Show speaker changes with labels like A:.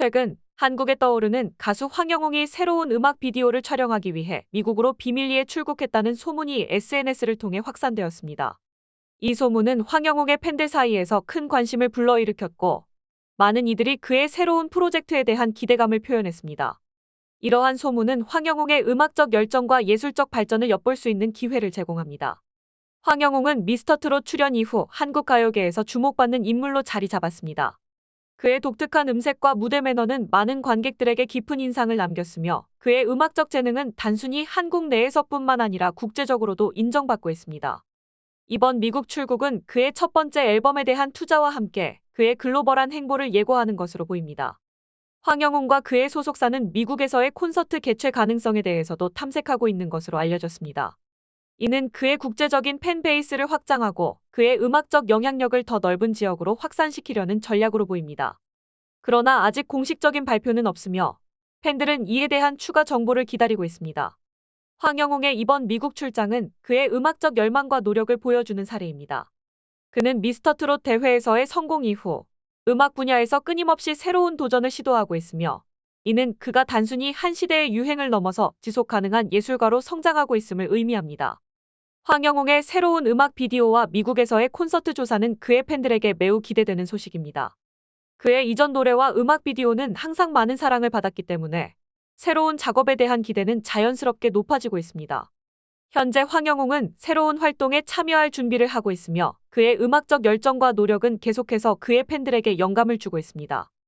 A: 최근 한국에 떠오르는 가수 황영웅이 새로운 음악 비디오를 촬영하기 위해 미국으로 비밀리에 출국했다는 소문이 SNS를 통해 확산되었습니다. 이 소문은 황영웅의 팬들 사이에서 큰 관심을 불러일으켰고 많은 이들이 그의 새로운 프로젝트에 대한 기대감을 표현했습니다. 이러한 소문은 황영웅의 음악적 열정과 예술적 발전을 엿볼 수 있는 기회를 제공합니다. 황영웅은 미스터트롯 출연 이후 한국 가요계에서 주목받는 인물로 자리 잡았습니다. 그의 독특한 음색과 무대 매너는 많은 관객들에게 깊은 인상을 남겼으며 그의 음악적 재능은 단순히 한국 내에서뿐만 아니라 국제적으로도 인정받고 있습니다. 이번 미국 출국은 그의 첫 번째 앨범에 대한 투자와 함께 그의 글로벌한 행보를 예고하는 것으로 보입니다. 황영웅과 그의 소속사는 미국에서의 콘서트 개최 가능성에 대해서도 탐색하고 있는 것으로 알려졌습니다. 이는 그의 국제적인 팬베이스를 확장하고 그의 음악적 영향력을 더 넓은 지역으로 확산시키려는 전략으로 보입니다. 그러나 아직 공식적인 발표는 없으며 팬들은 이에 대한 추가 정보를 기다리고 있습니다. 황영웅의 이번 미국 출장은 그의 음악적 열망과 노력을 보여주는 사례입니다. 그는 미스터 트롯 대회에서의 성공 이후 음악 분야에서 끊임없이 새로운 도전을 시도하고 있으며 이는 그가 단순히 한 시대의 유행을 넘어서 지속 가능한 예술가로 성장하고 있음을 의미합니다. 황영웅의 새로운 음악 비디오와 미국에서의 콘서트 조사는 그의 팬들에게 매우 기대되는 소식입니다. 그의 이전 노래와 음악 비디오는 항상 많은 사랑을 받았기 때문에 새로운 작업에 대한 기대는 자연스럽게 높아지고 있습니다. 현재 황영웅은 새로운 활동에 참여할 준비를 하고 있으며 그의 음악적 열정과 노력은 계속해서 그의 팬들에게 영감을 주고 있습니다.